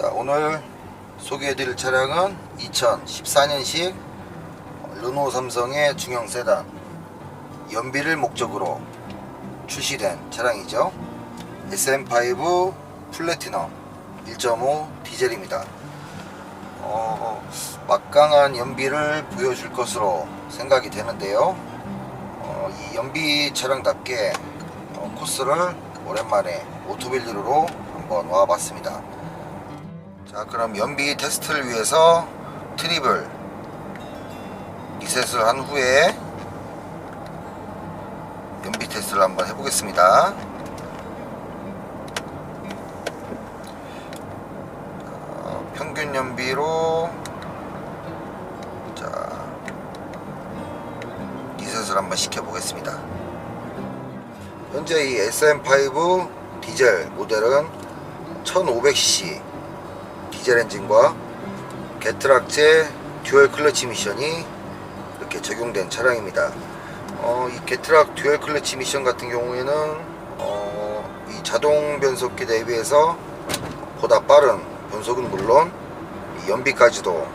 오늘 소개해드릴 차량은 2014년식 르노 삼성의 중형 세단 연비를 목적으로 출시된 차량이죠. SM5 플래티넘 1.5 디젤입니다. 어, 막강한 연비를 보여줄 것으로 생각이 되는데요. 어, 이 연비 차량답게 어, 코스를 오랜만에 오토빌리로 한번 와봤습니다 자 그럼 연비 테스트를 위해서 트립을 리셋을 한 후에 연비 테스트를 한번 해보겠습니다. 자, 평균 연비로 자 리셋을 한번 시켜보겠습니다. 현재 이 SM5 디젤 모델은 1500cc 디젤 엔진과 게트락제 듀얼 클러치 미션이 이렇게 적용된 차량입니다. 어, 이 게트락 듀얼 클러치 미션 같은 경우에는 어, 이 자동 변속기 대비해서 보다 빠른 변속은 물론 이 연비까지도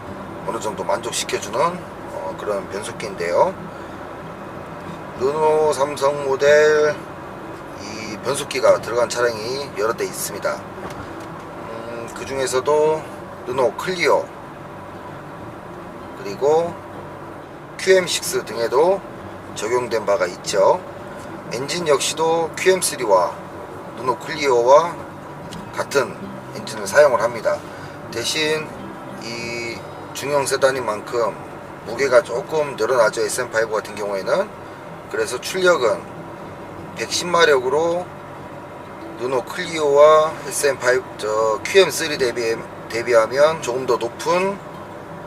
어느 정도 만족시켜주는 어, 그런 변속기인데요. 르노 삼성 모델 이 변속기가 들어간 차량이 여러 대 있습니다. 중에서도 르노 클리오 그리고 QM6 등에도 적용된 바가 있죠. 엔진 역시도 QM3와 르노 클리오와 같은 엔진을 사용을 합니다. 대신 이 중형 세단인 만큼 무게가 조금 늘어나죠. SM5 같은 경우에는 그래서 출력은 110마력으로 르노 클리오와 SM5 저 QM3 대비 대비하면 조금 더 높은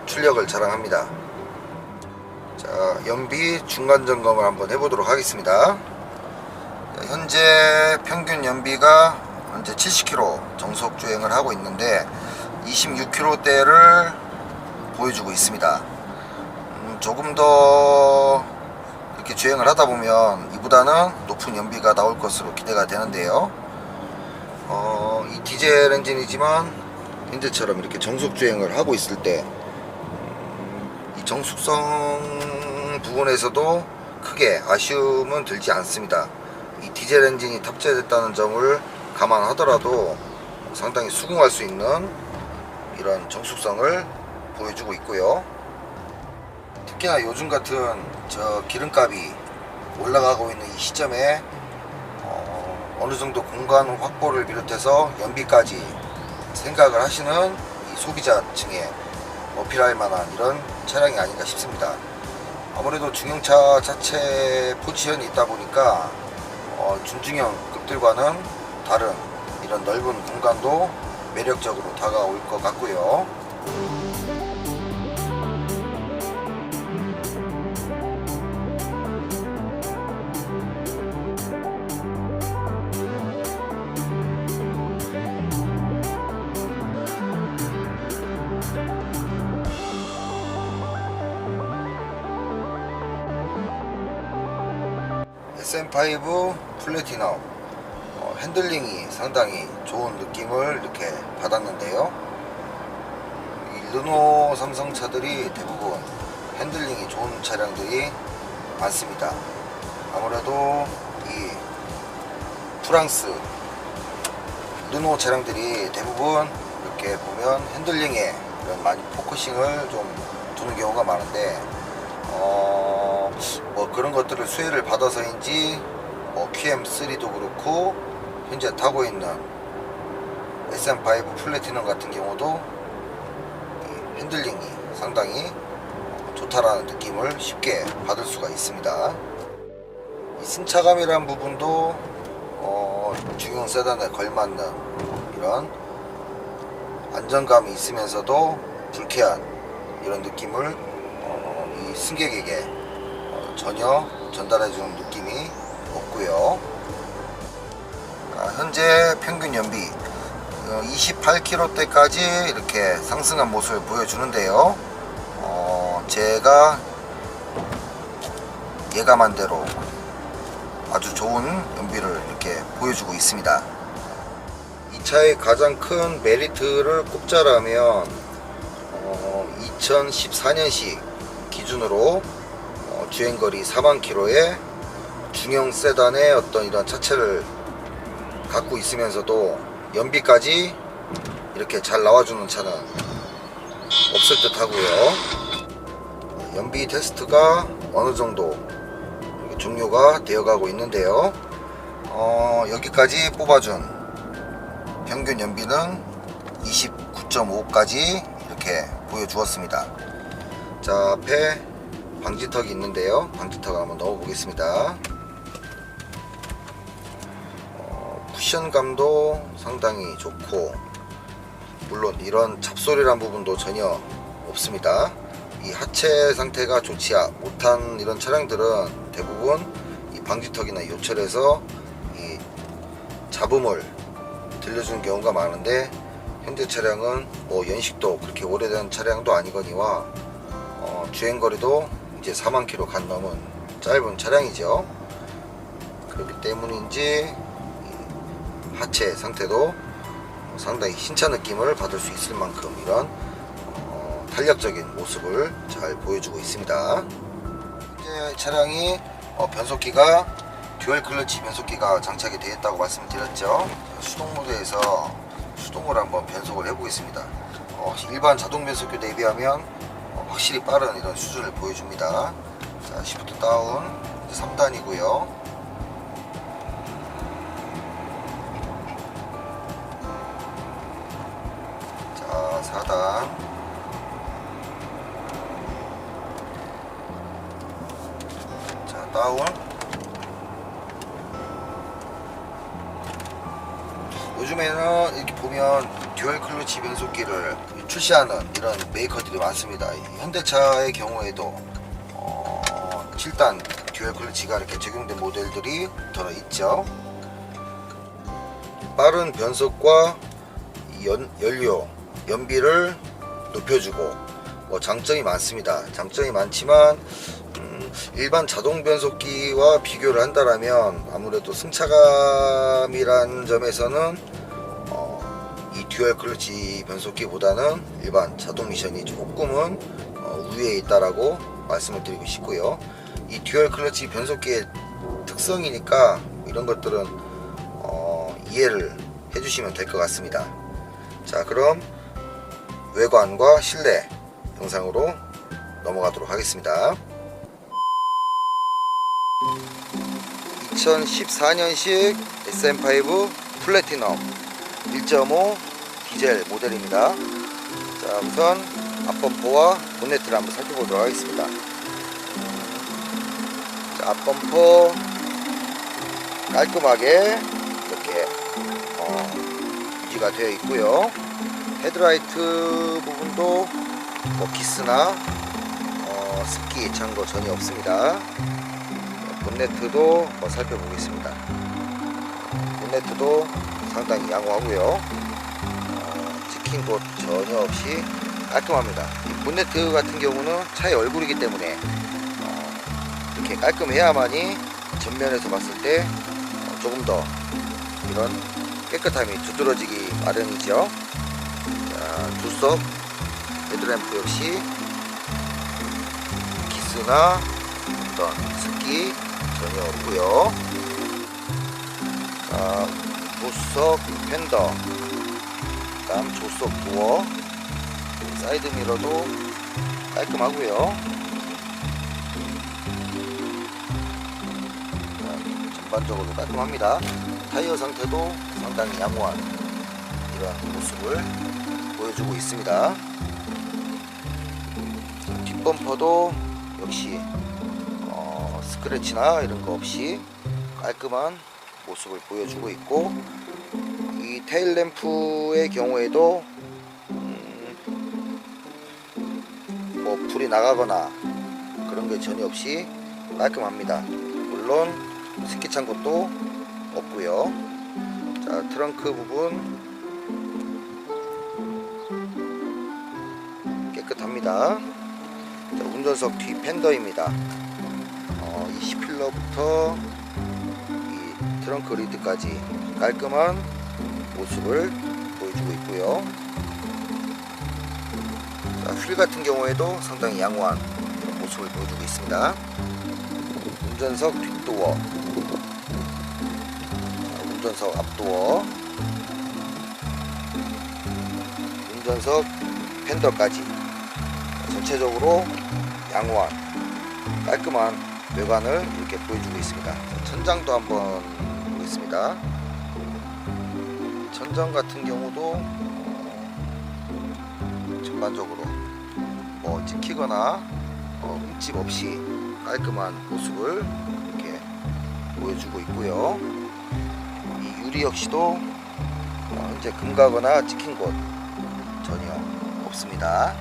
출력을 자랑합니다. 자, 연비 중간 점검을 한번 해보도록 하겠습니다. 자, 현재 평균 연비가 현재 70km 정속 주행을 하고 있는데 26km대를 보여주고 있습니다. 음, 조금 더 이렇게 주행을 하다 보면 이보다는 높은 연비가 나올 것으로 기대가 되는데요. 디젤 엔진이지만 현재처럼 이렇게 정속 주행을 하고 있을 때 이 정숙성 부분에서도 크게 아쉬움은 들지 않습니다. 이 디젤 엔진이 탑재됐다는 점을 감안하더라도 상당히 수긍할 수 있는 이런 정숙성을 보여주고 있고요. 특히나 요즘 같은 저 기름값이 올라가고 있는 이 시점에 어, 어느 정도 공간 확보를 비롯해서 연비까지 생각을 하시는 이 소비자층에 어필할 만한 이런 차량이 아닌가 싶습니다. 아무래도 중형차 자체 포지션이 있다 보니까 어, 준중형급들과는 다른 이런 넓은 공간도 매력적으로 다가올 것 같고요. SM5 플래티넘 어, 핸들링이 상당히 좋은 느낌을 이렇게 받았는데요. 이 르노 삼성 차들이 대부분 핸들링이 좋은 차량들이 많습니다. 아무래도 이 프랑스 르노 차량들이 대부분 이렇게 보면 핸들링에 많이 포커싱을 좀 두는 경우가 많은데 어, 뭐 그런 것들을 수혜를 받아서인지 뭐 QM3도 그렇고 현재 타고 있는 SM5 플래티넘 같은 경우도 이 핸들링이 상당히 좋다라는 느낌을 쉽게 받을 수가 있습니다. 이 승차감이란 부분도 어, 중형 세단에 걸맞는 이런 안정감이 있으면서도 불쾌한 이런 느낌을 어, 이 승객에게 어, 전혀 전달해주는 느낌이 없고요. 아, 현재 평균 연비 28km대까지 이렇게 상승한 모습을 보여주는데요. 어, 제가 예감한 대로 아주 좋은 연비를 이렇게 보여주고 있습니다. 이 차의 가장 큰 메리트를 꼽자라면 어, 2014년식 기준으로 어, 주행거리 4만 킬로에 중형 세단의 어떤 이런 차체를 갖고 있으면서도 연비까지 이렇게 잘 나와주는 차는 없을 듯 하고요. 연비 테스트가 어느 정도 종료가 되어가고 있는데요. 어, 여기까지 뽑아준 평균 연비는 29.5까지 이렇게 보여주었습니다. 자, 앞에 방지턱이 있는데요. 방지턱 한번 넣어 보겠습니다. 어, 쿠션감도 상당히 좋고, 물론 이런 잡소리란 부분도 전혀 없습니다. 이 하체 상태가 좋지 못한 이런 차량들은 대부분 이 방지턱이나 요철에서 이 잡음을 들려주는 경우가 많은데 현재 차량은 뭐 연식도 그렇게 오래된 차량도 아니거니와 어, 주행거리도 이제 4만 킬로 간 넘은 짧은 차량이죠. 그렇기 때문인지 이 하체 상태도 상당히 신차 느낌을 받을 수 있을 만큼 이런 어, 탄력적인 모습을 잘 보여주고 있습니다. 현재 차량이 어, 변속기가 듀얼 클러치 변속기가 장착이 되어 있다고 말씀드렸죠. 수동 모드에서 수동으로 한번 변속을 해 보겠습니다. 어, 일반 자동 변속기 대비하면 어, 확실히 빠른 이런 수준을 보여줍니다. 자, 시프트 다운 3단이고요. 자, 4단. 자, 다운. 요즘에는 이렇게 보면 듀얼 클러치 변속기를 출시하는 이런 메이커들이 많습니다. 이 현대차의 경우에도 어, 7단 듀얼 클러치가 이렇게 적용된 모델들이 들어 있죠. 빠른 변속과 이 연, 연료, 연비를 높여주고 뭐 장점이 많습니다. 장점이 많지만 음, 일반 자동 변속기와 비교를 한다라면 아무래도 승차감이란 점에서는 듀얼 클러치 변속기보다는 일반 자동 미션이 조금은 어, 우위에 있다라고 말씀을 드리고 싶고요. 이 듀얼 클러치 변속기의 특성이니까 이런 것들은 어, 이해를 해주시면 될 것 같습니다. 자, 그럼 외관과 실내 영상으로 넘어가도록 하겠습니다. 2014년식 SM5 플래티넘 1.5 디젤 모델입니다. 자, 우선 앞범퍼와 본네트를 한번 살펴보도록 하겠습니다. 자, 앞범퍼 깔끔하게 이렇게 어, 유지가 되어 있고요. 헤드라이트 부분도 뭐 기스나 어, 습기 찬거 전혀 없습니다. 본네트도 뭐 살펴보겠습니다. 본네트도 상당히 양호하고요. 어, 찍힌 곳 전혀 없이 깔끔합니다. 이 본네트 같은 경우는 차의 얼굴이기 때문에 어, 이렇게 깔끔해야만이 전면에서 봤을 때 어, 조금 더 이런 깨끗함이 두드러지기 마련이죠. 자, 두석 헤드램프 역시 기스나 어떤 습기 전혀 없고요. 자, 조석 팬더, 다음 조석 도어, 사이드 미러도 깔끔하고요. 자, 전반적으로 깔끔합니다. 타이어 상태도 상당히 양호한 이런 모습을 보여주고 있습니다. 뒷범퍼도 역시 어, 스크래치나 이런 거 없이 깔끔한 모습을 보여주고 있고 이 테일 램프의 경우에도 음, 뭐 불이 나가거나 그런 게 전혀 없이 깔끔합니다. 물론 스키 찬 것도 없고요. 자 트렁크 부분 깨끗합니다. 자, 운전석 뒤 팬더입니다. 어, 이 C필러부터 이 트렁크 리드까지 깔끔한 모습을 보여주고 있고요. 자, 휠 같은 경우에도 상당히 양호한 모습을 보여주고 있습니다. 운전석 뒷도어, 자, 운전석 앞도어, 운전석 팬더까지 전체적으로 양호한 깔끔한 외관을 이렇게 보여주고 있습니다. 자, 천장도 한번 보겠습니다. 천장 같은 경우도 어, 전반적으로 뭐 찍히거나 어, 흠집 없이 깔끔한 모습을 이렇게 보여주고 있고요. 이 유리 역시도 어, 현재 금가거나 찍힌 곳 전혀 없습니다.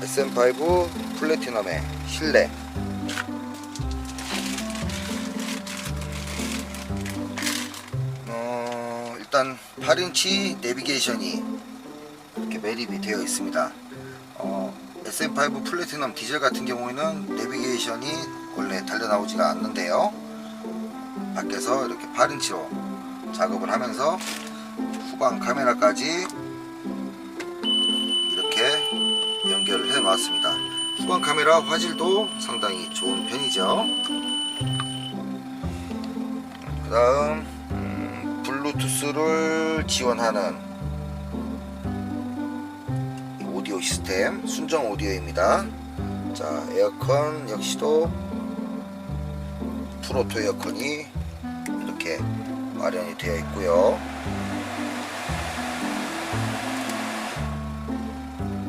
SM5 플래티넘의 실내 8인치 내비게이션이 이렇게 매립이 되어 있습니다. 어, SM5 플래티넘 디젤 같은 경우에는 내비게이션이 원래 달려 나오지가 않는데요. 밖에서 이렇게 8인치로 작업을 하면서 후방 카메라까지 이렇게 연결을 해 놨습니다. 후방 카메라 화질도 상당히 좋은 편이죠. 그 다음 음, 블루투스를 지원하는 이 오디오 시스템 순정 오디오입니다. 자 에어컨 역시도 프로토 에어컨이 이렇게 마련이 되어 있고요.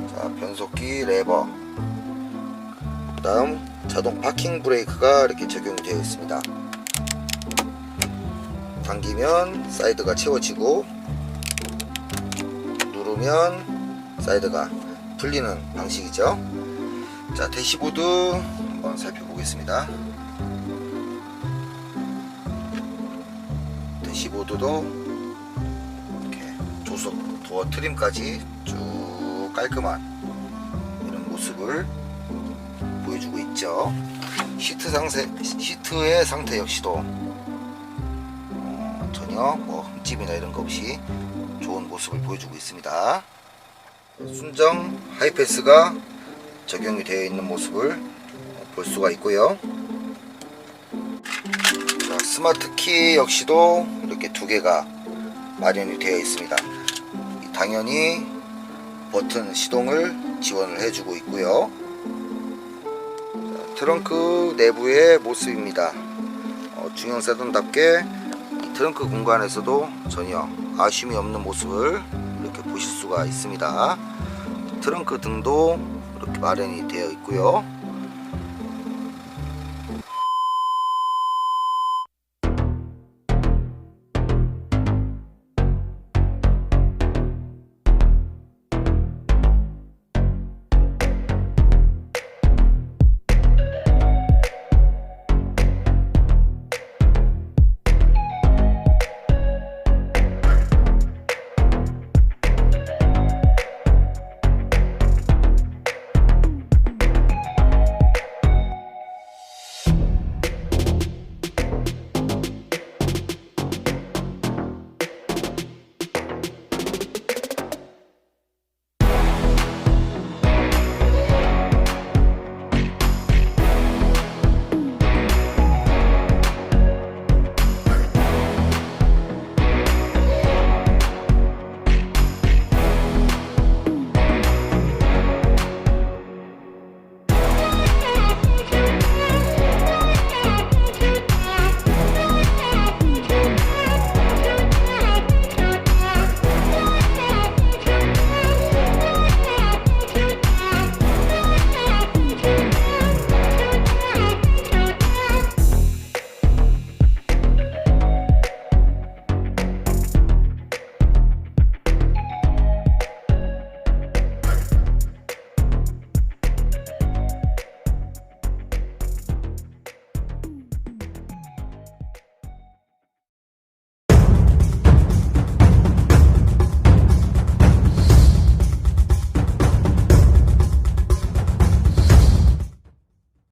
자 변속기 레버 그 다음 자동 파킹 브레이크가 이렇게 적용이 되어 있습니다 당기면 사이드가 채워지고 누르면 사이드가 풀리는 방식이죠 자 대시보드 한번 살펴보겠습니다 대시보드도 이렇게 조석 도어 트림까지 쭉 깔끔한 이런 모습을 보여주고 있죠. 시트 상태, 시트의 상태 역시도 어, 전혀 뭐 흠집이나 이런 거 없이 좋은 모습을 보여주고 있습니다. 순정 하이패스가 적용이 되어 있는 모습을 볼 수가 있고요. 자, 스마트 키 역시도 이렇게 두 개가 마련이 되어 있습니다. 당연히 버튼 시동을 지원을 해주고 있고요. 자, 트렁크 내부의 모습입니다. 어, 중형 세단답게 이 트렁크 공간에서도 전혀 아쉬움이 없는 모습을 이렇게 보실 수가 있습니다. 트렁크 등도 이렇게 마련이 되어 있고요.